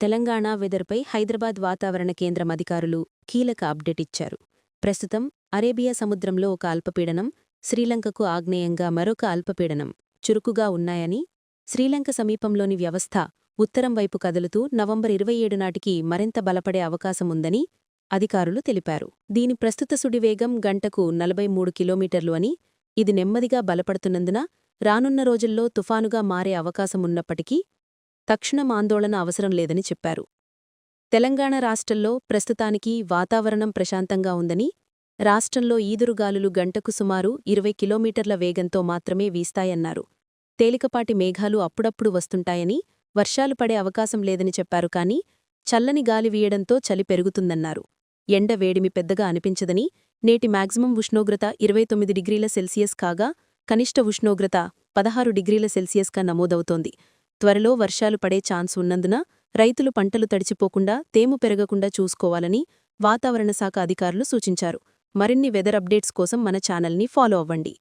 తెలంగాణ వెదర్పై హైదరాబాద్ వాతావరణ కేంద్రం అధికారులు కీలక అప్డేట్ ఇచ్చారు. ప్రస్తుతం అరేబియా సముద్రంలో ఒక అల్పపీడనం శ్రీలంకకు ఆగ్నేయంగా మరొక అల్పపీడనం చురుకుగా ఉన్నాయని శ్రీలంక సమీపంలోని వ్యవస్థ ఉత్తరం వైపు కదులుతూ నవంబర్ ఇరవై ఏడు నాటికి మరింత బలపడే అవకాశముందని అధికారులు తెలిపారు. దీని ప్రస్తుత సుడివేగం గంటకు నలభై మూడు కిలోమీటర్లు అని ఇది నెమ్మదిగా బలపడుతున్నందున రానున్న రోజుల్లో తుఫానుగా మారే అవకాశమున్నప్పటికీ తక్షణం ఆందోళన అవసరం లేదని చెప్పారు. తెలంగాణ రాష్ట్రంలో ప్రస్తుతానికి వాతావరణం ప్రశాంతంగా ఉందని రాష్ట్రంలో ఈదురుగాలులు గంటకు సుమారు ఇరవై కిలోమీటర్ల వేగంతో మాత్రమే వీస్తాయన్నారు. తేలికపాటి మేఘాలు అప్పుడప్పుడు వస్తుంటాయని వర్షాలు పడే అవకాశం లేదని చెప్పారు కానీ చల్లని గాలి వీయడంతో చలి పెరుగుతుందన్నారు. ఎండ వేడిమి పెద్దగా అనిపించదని నేటి మాక్సిమం ఉష్ణోగ్రత ఇరవై తొమ్మిది డిగ్రీల సెల్సియస్ కాగా కనిష్ట ఉష్ణోగ్రత పదహారు డిగ్రీల సెల్సియస్గా నమోదవుతోంది. త్వరలో వర్షాలు పడే ఛాన్స్ ఉన్నందున రైతులు పంటలు తడిచిపోకుండా తేము పెరగకుండా చూసుకోవాలని వాతావరణ శాఖ అధికారులు సూచించారు. మరిన్ని వెదర్ అప్డేట్స్ కోసం మన ఛానల్ని ఫాలో అవ్వండి.